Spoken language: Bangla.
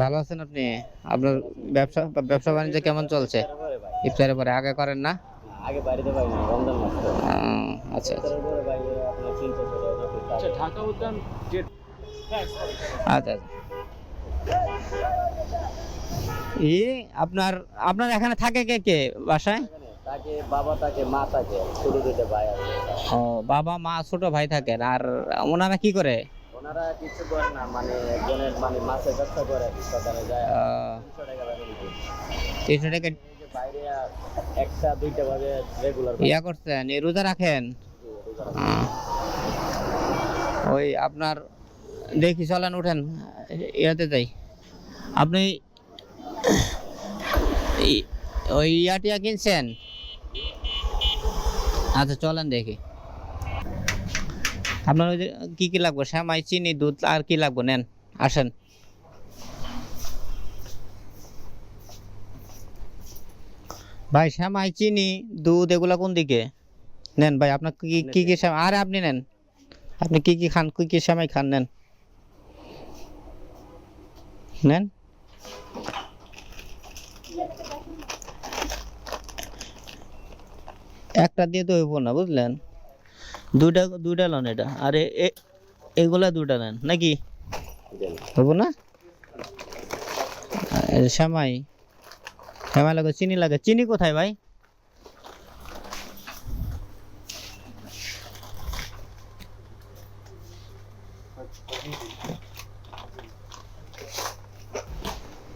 ভালো আছেন আপনি? আপনার ব্যবসা ব্যবসা বাণিজ্য কেমন চলছে? ইফতারের পরে আগে করেন না? আগে বাড়িতে পাই না রমজান মাস আচ্ছা আচ্ছা। ইফতারের পরে বাইরে আপনার। আচ্ছা ঢাকা উদ্যান আচ্ছা আচ্ছা। ই আপনার আপনার এখানে থাকে কে কে বাসায়? তাকে বাবা থাকে মা থাকে। ছোট দুটো ভাই আছে। ও বাবা মা ছোট ভাই থাকেন। আর ওনারা কি করে? ওনারা কিছু করে না মানে একজনের মানে মাছের ব্যবসা করে সকালে যায়। তিনশো টাকা তিনশো টাকা বাইরে একটা দুইটা ভাবে রেগুলার ইয়া করছেন এই রোজা রাখেন? ওই আপনার দেখি চলেন উঠেন ইয়াতে যাই। আপনি ওই ইয়াটিয়া কিনছেন? আচ্ছা চলেন দেখি। আপনার ওই যে, কি কি লাগবে? শ্যামাই, চিনি, দুধ, আর কি লাগবে? নেন, আসেন। ভাই, শ্যামাই, চিনি, দুধ, এগুলা কোন দিকে? নেন ভাই, আপনার কি কি কি শ্যামাই? আরে আপনি নেন। আপনি কি কি খান, কি কি শ্যামাই খান, নেন। নেন। একটা দিয়ে তো হইব না, বুঝলেন? দুইটা দুইটা লন এটা। আর এগুলা দুটা নেন, নাকি? হব না? শ্যামাই। শ্যামাই লাগে, চিনি লাগে। চিনি কোথায় ভাই?